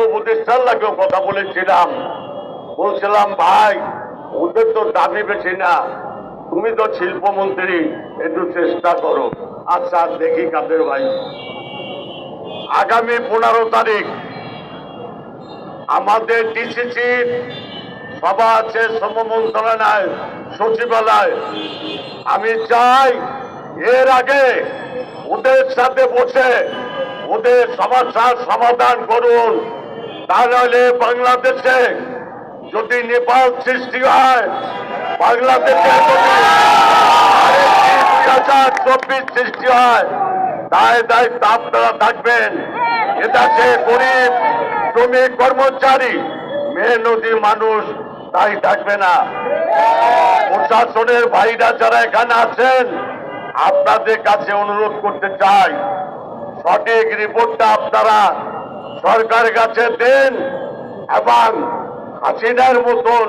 উপদেষ্টার কথা বলেছিলাম। বলছিলাম, ভাই, ওদের তো দাবি বেশি না। তুমি তো শিল্পমন্ত্রী, একটু চেষ্টা করো। আচ্ছা দেখি কাদের ভাই। আগামী পনেরো তারিখ আমাদের ডিসিসি সভা আছে শ্রম মন্ত্রণালয়, সচিবালয়। আমি চাই এর আগে ওদের সাথে বসে ওদের সমস্যার সমাধান করুন। তাহলে বাংলাদেশে যদি নেপাল সৃষ্টি হয়, বাংলাদেশে যদি সৃষ্টি হয়, তাই দায়িত্ব আপনারা থাকবেন। এটাছে গরিব, শ্রমিক, কর্মচারী মেহনতি মানুষ তাই থাকবে না। প্রশাসনের ভাইরা যারা এখানে আছেন, আপনাদের কাছে অনুরোধ করতে চাই। সঠিক রিপোর্টটা আপনারা সরকারের কাছে দেন এবং হাসিনার মতন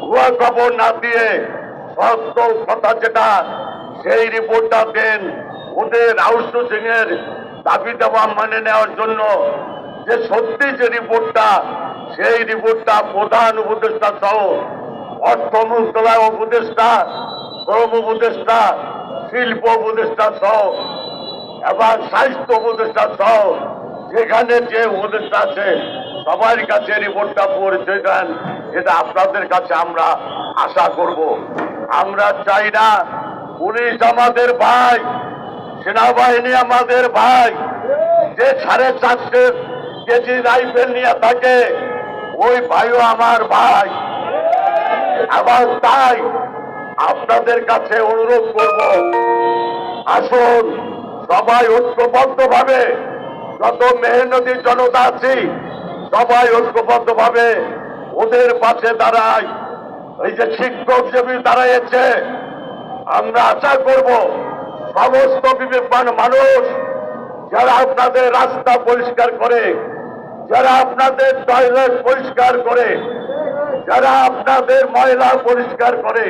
ভুয়া খবর না দিয়ে সত্য কথা যেটা, সেই রিপোর্টটা দেন। ওদের আউটসোর্সিং এর দাবি দেওয়া মানে নেওয়ার জন্য যে সত্যি যে রিপোর্টটা, সেই রিপোর্টটা প্রধান উপদেষ্টা সহ অর্থ মন্ত্রণালয় উপদেষ্টা, শ্রম উপদেষ্টা, শিল্প উপদেষ্টা সহ এবং স্বাস্থ্য উপদেষ্টা সহ যেখানে যে উপদেষ্টা আছে, সবার কাছে রিপোর্টটা পৌঁছে দেন। এটা আপনাদের কাছে আমরা আশা করব। আমরা চাই না পুলিশ আমাদের ভাই, সেনাবাহিনী আমাদের ভাই, যে সাড়ে চারশো কেজি রাইফেল নিয়ে থাকে, ওই ভাইও আমার ভাই। আবার তাই আপনাদের কাছে অনুরোধ করব, আসুন সবাই ঐক্যবদ্ধ ভাবে যত মেহনতি জনতা আছি, সবাই ঐক্যবদ্ধ ভাবে ওদের পাশে দাঁড়াই। এই যে শিক্ষক যেমনি দাঁড়াইছে আমরা আশা করব সমস্ত বিবেকবান মানুষ যারা আপনাদের রাস্তা পরিষ্কার করে, যারা আপনাদের টয়লেট পরিষ্কার করে, যারা আপনাদের ময়লা পরিষ্কার করে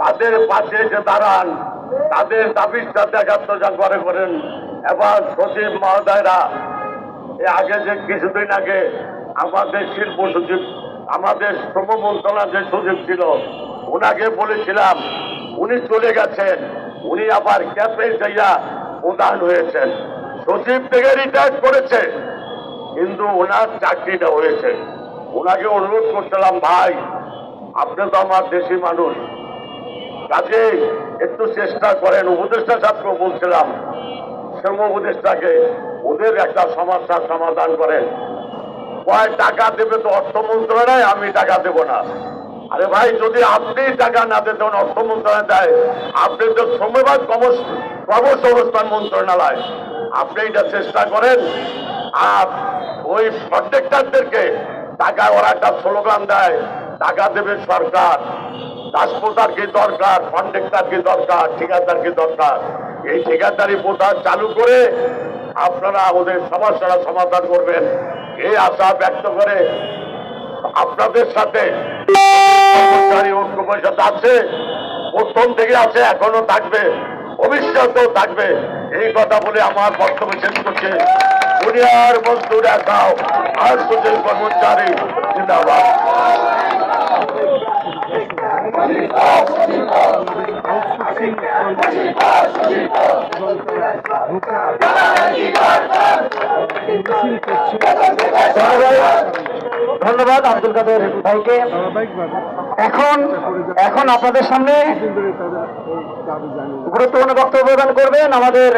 তাদের পাশে যে দাঁড়ান। তাদের দাবির সাথে করে করেন। এবার সচিব মহোদয়রা আগে যে কিছুদিন আগে আমাদের শিল্প সচিব, আমাদের শ্রম মন্ত্রণালয় যে সচিব ছিল, ওনাকে বলেছিলাম, উনি চলে গেছেন। উনি আবার ক্যাপে যাইয়া প্রধান হয়েছেন। সচিব থেকে রিটায়ার করেছে, কিন্তু ওনার চাকরিটা হয়েছে। ওনাকে অনুরোধ করছিলাম, ভাই, আপনি তো আমার দেশি মানুষ কাজে একটু চেষ্টা করেন, উপদেষ্টা ছাত্র বলছিলাম শ্রম উপদেষ্টাকে, ওদের একটা সমস্যার সমাধান করেন। কয় টাকা দেবে তো অর্থ মন্ত্রণালয়? আমি টাকা দেব না। আরে ভাই, যদি আপনি টাকা না দেন অর্থ মন্ত্রণালয় দেয়। আপনি তো শ্রমবাদ কর্মসংস্থান মন্ত্রণালয়। আপনি এটা চেষ্টা করেন, আর ওই প্রত্যেকটাদেরকে টাকা ওরা একটা স্লোগান দেয়, টাকা দেবে সরকার। দাসপ্রথার কি দরকার কন্ট্রাক্টার কি দরকার ঠিকাদার কি দরকার। এই ঠিকাদারি প্রথা চালু করে আপনারা ওদের সমস্যাটা সমাধান করবেন। এই আশা ব্যক্ত করে আপনাদের সাথে ঐক্যের সাথে আছে, প্রথম থেকে আছে, এখনও থাকবে, ভবিষ্যতেও থাকবে। এই কথা বলে আমার বক্তব্য শেষ করছে। দুনিয়ার বন্ধু দেখাও। আর সুযোগ কর্মচারী জিন্দাবাদ। ধন্যবাদ আব্দুল কাদের ভাইকে। এখন এখন আপনাদের সামনে গুরুত্বপূর্ণ বক্তব্য প্রদান করবেন আমাদের